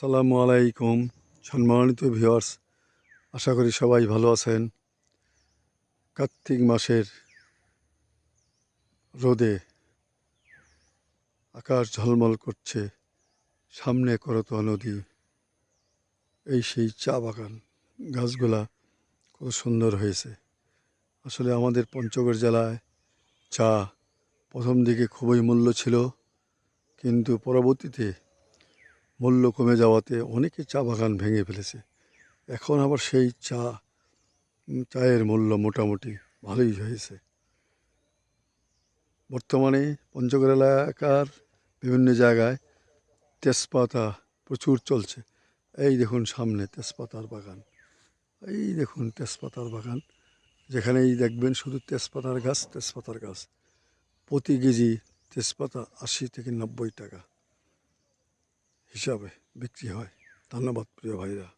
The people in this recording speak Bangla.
সালামু আলাইকুম, সম্মানিত ভিউয়ার্স, আশা করি সবাই ভালো আছেন। কার্তিক মাসের রোদে আকাশ ঝলমল করছে, সামনে করতোয়া নদী। এই সেই চা বাগান, গাছগুলা কত সুন্দর হয়েছে। আসলে আমাদের পঞ্চগড় জেলায় চা প্রথম দিকে খুবই মূল্য ছিল, কিন্তু পরবর্তীতে মূল্য কমে যাওয়াতে অনেকে চা বাগান ভেঙে ফেলেছে। এখন আবার সেই চা চায়ের মূল্য মোটামুটি ভালোই হয়েছে। বর্তমানে পঞ্চগড় এলাকার বিভিন্ন জায়গায় তেজপাতা প্রচুর চলছে। এই দেখুন সামনে তেজপাতার বাগান। এই দেখুন তেজপাতার বাগান। যেখানেই দেখবেন শুধু তেজপাতার গাছ তেজপাতার গাছ। প্রতি কেজি তেজপাতা আশি থেকে নব্বই টাকা। হিসাবে বিক্রি হয়। ধন্যবাদ প্রিয় ভাইরা।